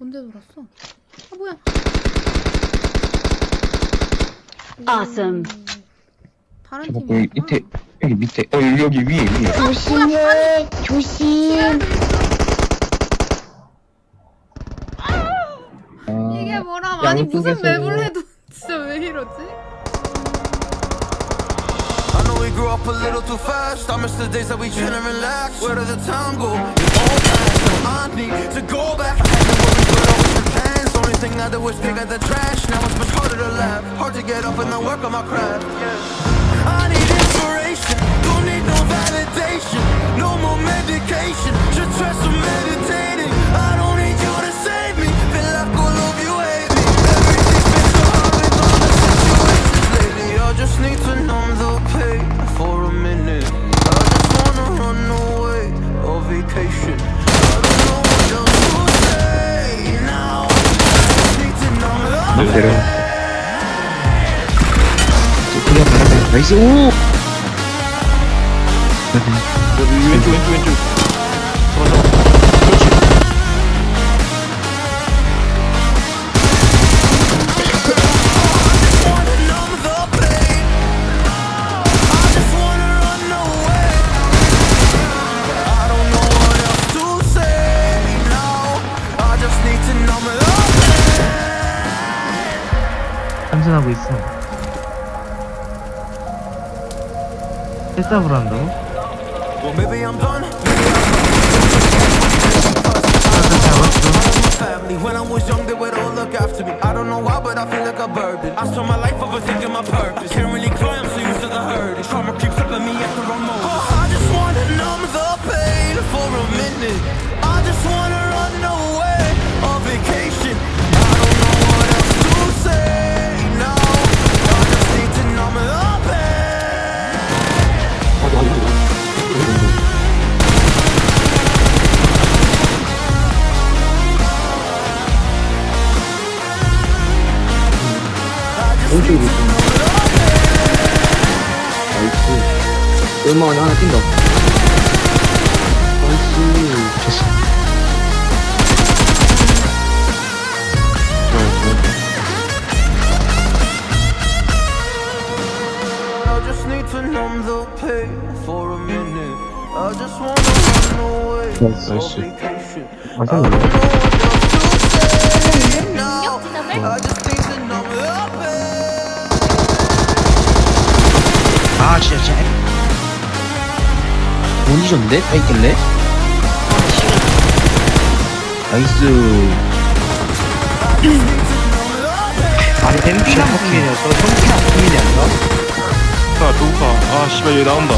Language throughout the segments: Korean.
언제 돌았어? 아 뭐야? Awesome. 오. 다른 팀이 여기 밑에 여기 밑에 어 여기, 여기 위에 위에 조심해, 조심. 아, 이게 뭐람? 아니 무슨 양쪽에서 맵을 해도 진짜 왜 이러지? I know we grew up a little too fast. I miss the days that we chill and relax. Where did the time go? It's all past. So was at the trash. Now it's much harder to laugh. Hard to get up and then work on my craft. I need inspiration. Don't need no validation. No more medication. Just try some meditating. I don't need you to save me. Feel like all of you hate me. Everything's been so hard with all the situations lately. I just need to numb the pain for a minute. I just wanna run away on vacation. 너. 내려. 그냥 바람에 나이스. 오! 왼쪽 왼쪽 왼쪽 참선하고 있어. 세답을 한다고? When I was young, they would all look after me. I don't know why, but I feel like a burden. I spent my life overthinking my purpose. 오른쪽에 있어 나이스 얼마 안에 하나 뛴다 나이스 됐어 I just need to numb the pain for a minute. I just wanna run away Yes, on I see. vacation. 아 I don't 잠깐만 know what 아 진짜 진짜 원디션인데? 다 있길래? 나이스. 아니, 엠피랑 국민이었어. 성피랑 국민이 아니라? 자 누구가 아 씨발 여기 나온다.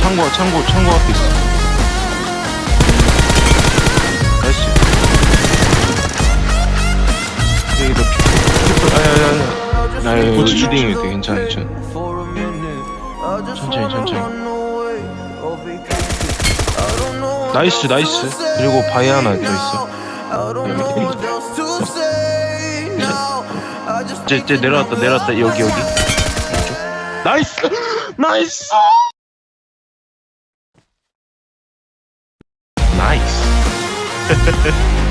창고 창고 창고 앞에 있어. 나이스. 여기다 피 아야야야 나 고치 주딩이 돼. 괜찮아 괜찮아 천천히, 천천히. 나이스 나이스 그리고 바위 하나 더. 있어 이제 이제 내려왔다 내려왔다 여기 여기 나이스 나이스 나이스